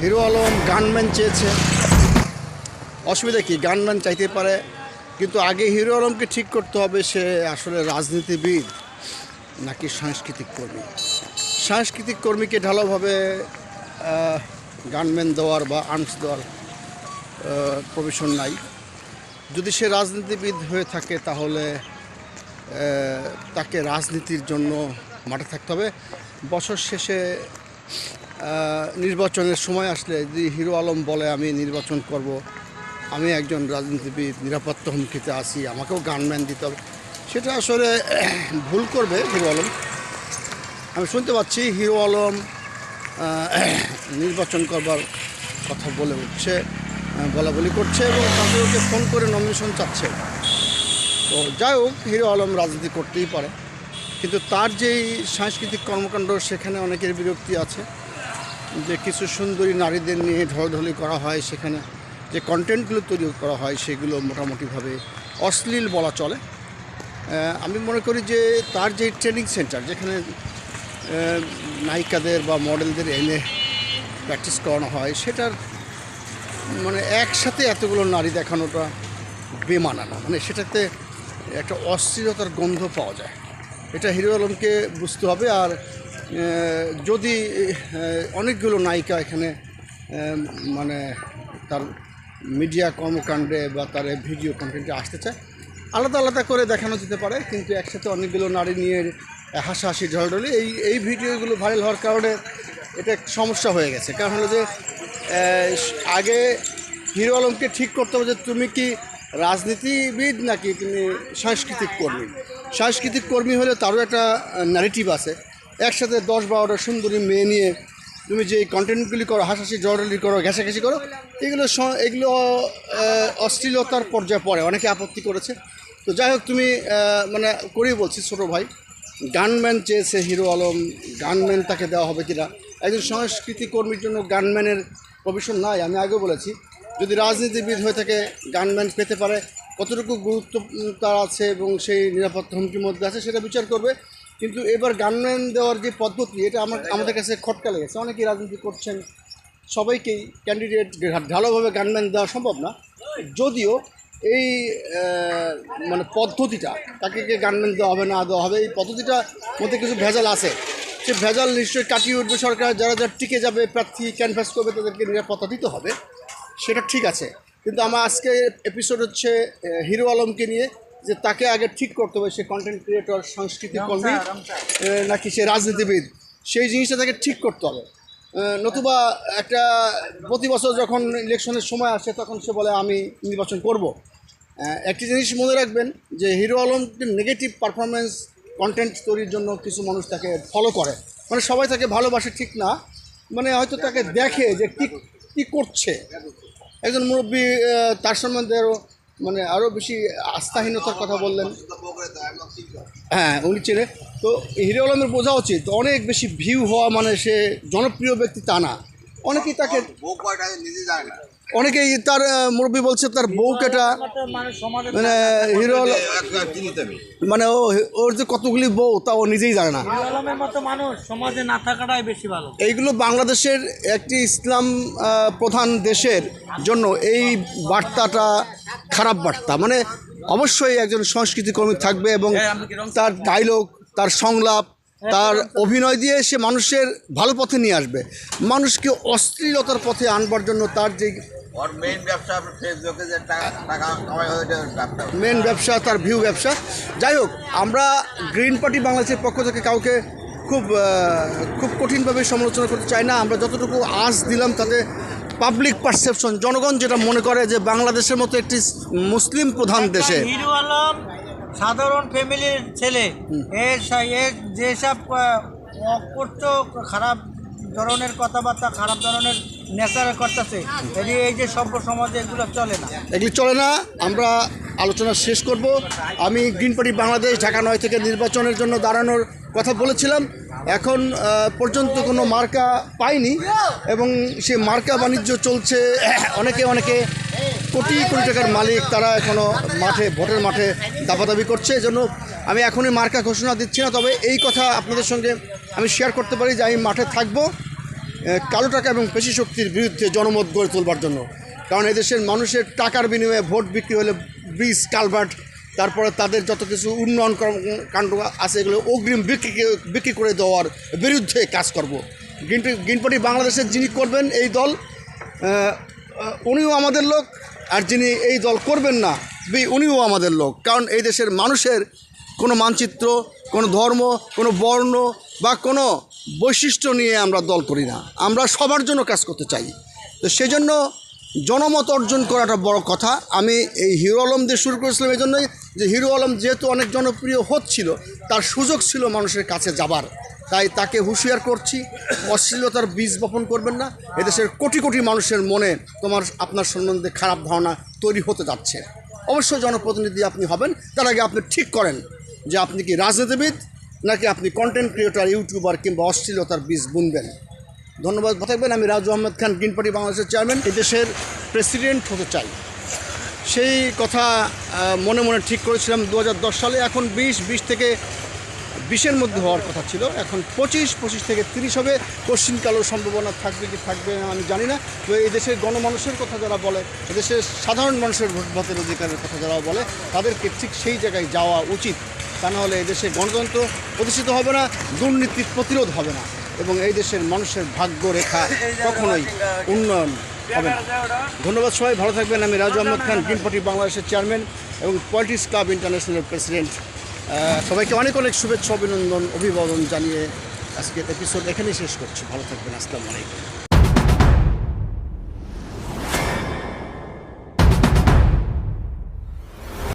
Hero Alam gunman চেয়েছে। অসুবিধা কি গানম্যান চাইতে পারে কিন্তু আগে হিরো আলমকে ঠিক করতে হবে সে আসলে রাজনীতিবিদ নাকি সাংস্কৃতিক কর্মী। সাংস্কৃতিক কর্মীকে ঢালাওভাবে আহ, গানম্যান দেওয়ার বা আর্মস দেওয়ার প্রভিশন নাই। যদি সে রাজনীতিবিদ হয়ে থাকে তাহলে তাকে রাজনীতির জন্য মাঠে থাকতে হবে। বছর শেষে নির্বাচনের সময় আসলে যদি হিরো আলম বলে, আমি নির্বাচন করব, আমি একজন রাজনীতিবিদ, নিরাপত্তা হুমকিতে আছি, আমাকেও গানম্যান দিতে হবে। সেটা আসলে ভুল করবে হিরো আলম। আমি শুনতে পাচ্ছি হিরো আলম নির্বাচন করবার কথা বলে উঠছে বলা বলি করছে এবং তাদেরকে ফোন করে নমিনেশন চাচ্ছে। তো যাই হোক, হিরো আলম রাজনীতি করতেই পারে। কিন্তু তার যেই সাংস্কৃতিক কর্মকাণ্ড, সেখানে অনেকের বিরক্তি আছে। যে কিছু সুন্দরী নারীদের নিয়ে ঢলঢলি করা হয় সেখানে, যে কন্টেন্টগুলো তৈরি করা হয় সেগুলো মোটামুটিভাবে অশ্লীল বলা চলে। আমি মনে করি যে তার যে ট্রেনিং সেন্টার যেখানে নায়িকাদের বা মডেলদের এনে প্র্যাকটিস করানো হয়, সেটার মানে একসাথে এতগুলো নারী দেখানোটা বেমানানো মানে সেটাতে একটা অস্থিরতার গন্ধ পাওয়া যায়। এটা হিরো আলমকে বুঝতে হবে আর যদি অনেকগুলো নায়িকা এখানে মানে তার মিডিয়া কর্মকাণ্ডে বা তার ভিডিও কন্টেন্টে আসতে চায়, আলাদা আলাদা করে দেখানো যেতে পারে, কিন্তু একসাথে অনেকগুলো নারী নিয়ে হাসাহাসি ঢলঢলি এই এই ভিডিওগুলো ভাইরাল হওয়ার কারণে এটা সমস্যা হয়ে গেছে। কারণ হলো যে আগে হিরো আলমকে ঠিক করতে হবে যে, তুমি কি রাজনীতিবিদ নাকি তুমি সাংস্কৃতিক কর্মী? সাংস্কৃতিক কর্মী হলে তারও একটা ন্যারেটিভ আছে। একসাথে দশ বারোটা সুন্দরী মেয়ে নিয়ে তুমি যে কন্টেন্টগুলি করো, হাসাহাসি জড়লি করো, ঘেঁষাঘেঁষি করো, এগুলো এগুলো অশ্লীলতার পর্যায়ে পড়ে, অনেকে আপত্তি করেছে। তো যাই হোক, তুমি মানে করেই বলছি, ছোটো ভাই গানম্যান চেয়েছে হিরো আলম গানম্যান তাকে দেওয়া হবে কিনা? একজন সংস্কৃতি কর্মীর জন্য গানম্যানের প্রভিশন নাই, আমি আগেও বলেছি। যদি রাজনীতিবিদ হয়ে থাকে গানম্যান পেতে পারে। কতটুকু গুরুত্ব তার আছে এবং সেই নিরাপত্তা হুমকির মধ্যে আছে, সেটা বিচার করবে। কিন্তু এবার গানম্যান দেওয়ার যে পদ্ধতি, এটা আমার আমাদের কাছে খটকা লেগেছে। অনেকেই রাজনীতি করছেন, সবাইকেই ক্যান্ডিডেট ঢালোভাবে গানম্যান দেওয়া সম্ভব না। যদিও এই মানে পদ্ধতিটা তাকে কে গানম্যান দেওয়া হবে, না দেওয়া হবে, এই পদ্ধতিটার মধ্যে কিছু ভেজাল আছে। সে ভেজাল নিশ্চয়ই কাটিয়ে উঠবে সরকার, যারা যারা টিকে যাবে, প্রার্থী ক্যানভাস করবে, তাদেরকে নিরাপত্তা দিতে হবে। সেটা ঠিক আছে। কিন্তু আমার আজকে এপিসোড হচ্ছে হিরো আলমকে নিয়ে যে তাকে আগে ঠিক করতে হবে সে কন্টেন্ট ক্রিয়েটর সাংস্কৃতিক কর্মী নাকি সে রাজনীতিবিদ সেই জিনিসটা তাকে ঠিক করতে হবে। নতুবা একটা প্রতি বছর যখন ইলেকশনের সময় আসে তখন সে বলে আমি নির্বাচন করব। একটি জিনিস মনে রাখবেন যে Hero Alam negative performance content তৈরির জন্য কিছু মানুষ তাকে ফলো করে। মানে সবাই তাকে ভালোবাসে ঠিক না মানে হয়তো তাকে দেখে যে কী কী করছে। একজন মুরব্বী তার সম্বন্ধে মানে আরও বেশি আস্থাহীনতার কথা বললেন। হ্যাঁ উনি চেনে তো হিরো আলমের বোঝা উচিত, অনেক বেশি ভিউ হওয়া মানে সে জনপ্রিয় ব্যক্তি তা না। অনেকেই তাকে নিজে যায় না। অনেকেই তার মুরব্বী বলছে তার বউ কেটা মানে হিরো মানে ও ওর যে কতগুলি বউ, তা ও নিজেই জানে না। এইগুলো বাংলাদেশের একটি ইসলাম প্রধান দেশের জন্য এই বার্তাটা খারাপ বার্তা। মানে অবশ্যই একজন সংস্কৃতি কর্মী থাকবে এবং তার ডায়লগ তার সংলাপ, তার অভিনয় দিয়ে সে মানুষের ভালো পথে নিয়ে আসবে। মানুষকে অশ্লীলতার পথে আনবার জন্য তার যে ওর মেইন ব্যবসা ফেসবুকে যে টাকা টাকা কামাই হয় ওইটা ব্যবসা। মেন ব্যবসা তার ভিউ ব্যবসা। যাই হোক আমরা গ্রিন পার্টি বাংলাদেশের পক্ষ থেকে কাউকে খুব খুব কঠিনভাবে সমালোচনা করতে চাই না। আমরা যতটুকু আজ দিলাম তাতে পাবলিক পারসেপশন জনগণ যেটা মনে করে যে বাংলাদেশের মতো একটি মুসলিম প্রধান দেশে। হিরো আলম সাধারণ ফ্যামিলির ছেলে। এর সা- এর যেসব অকর্ত খারাপ ধরনের কথাবার্তা, খারাপ ধরনের নেচার করতেছে। এই যে সভ্য সমাজে এগুলো চলে না। এগুলি চলে না। আমরা আলোচনা শেষ করব। আমি গ্রিন পার্টি বাংলাদেশ ঢাকা নয় থেকে নির্বাচনের জন্য দাঁড়ানোর কথা বলেছিলাম। এখন পর্যন্ত কোনো মার্কা পাইনি এবং সে মার্কা বাণিজ্য চলছে। অনেকে অনেকে কোটি কোটি টাকার মালিক তারা এখনও মাঠে, ভোটের মাঠে দাবাদাবি করছে। এজন্য আমি এখনই মার্কা ঘোষণা দিচ্ছি না। তবে এই কথা আপনাদের সঙ্গে আমি শেয়ার করতে পারি যে আমি মাঠে থাকব। কালো টাকা এবং পেশি শক্তির বিরুদ্ধে জনমত গড়ে তোলবার জন্য। কারণ এদেশের মানুষের টাকার বিনিময়ে ভোট বিক্রি হলে ব্রিজ, কালভার্ট, তারপরে তাদের যত কিছু উন্নয়ন কাণ্ড আছে এগুলো অগ্রিম বিক্রি বিক্রি করে দেওয়ার বিরুদ্ধে কাজ করব। গ্রিন গ্রিন পার্টি বাংলাদেশের যিনি করবেন এই দল উনিও আমাদের লোক, আর যিনি এই দল করবেন না উনিও আমাদের লোক। কারণ এই দেশের মানুষের কোনো মানচিত্র, কোনো ধর্ম, কোনো বর্ণ বা কোনো বৈশিষ্ট্য নিয়ে আমরা দল করি না। আমরা সবার জন্য কাজ করতে চাই। তো সেজন্য জনমত অর্জন করাটা বড় কথা। আমি এই হিরো আলম দিয়ে শুরু করেছিলাম এই জন্যই যে হিরো আলম যেহেতু অনেক জনপ্রিয় হচ্ছিল, তার সুযোগ ছিল মানুষের কাছে যাবার। তাই তাকে হুঁশিয়ার করছি, অশ্লীলতার বীজ বপন করবেন না। এদেশের কোটি কোটি মানুষের মনে তোমার, আপনার সম্বন্ধে খারাপ ধারণা তৈরি হতে যাচ্ছে। অবশ্যই জনপ্রতিনিধি আপনি হবেন। তার আগে আপনি ঠিক করেন যে আপনি কি রাজনীতিবিদ নাকি আপনি কন্টেন্ট ক্রিয়েটার ইউটিউবার কিংবা অশ্লীলতার বীজ বুনবেন? ধন্যবাদ থাকবেন। আমি রাজু আহমেদ খান গ্রিন পার্টি বাংলাদেশের চেয়ারম্যান এদেশের প্রেসিডেন্ট হতে চাই। সেই কথা মনে মনে ঠিক করেছিলাম দু হাজার দশ সালে। এখন বিশ বিশ থেকে বিশের মধ্যে হওয়ার কথা ছিল। এখন পঁচিশ পঁচিশ থেকে তিরিশ হবে। পশ্চিমকালেও সম্ভাবনা থাকবে কি থাকবে আমি জানি না। তো এই দেশের গণমানুষের কথা যারা বলে, এদেশের সাধারণ মানুষের ভোট ভাতের অধিকারের কথা যারা বলে, তাদেরকে ঠিক সেই জায়গায় যাওয়া উচিত। তা নাহলে এই দেশে গণতন্ত্র প্রতিষ্ঠিত হবে না, দুর্নীতি প্রতিরোধ হবে না এবং এই দেশের মানুষের ভাগ্য রেখা কখনোই উন্নয়ন হবে না। ধন্যবাদ সবাই, ভালো থাকবেন। আমি রাজু আহমদ খান গ্রিন পার্টি বাংলাদেশের চেয়ারম্যান এবং পলিটিক্স ক্লাব ইন্টারন্যাশনাল প্রেসিডেন্ট। সবাইকে অনেক অনেক শুভেচ্ছা, অভিনন্দন, অভিবাদন জানিয়ে আজকের এপিসোড এখানেই শেষ করছি। ভালো থাকবেন। আসসালামু আলাইকুম।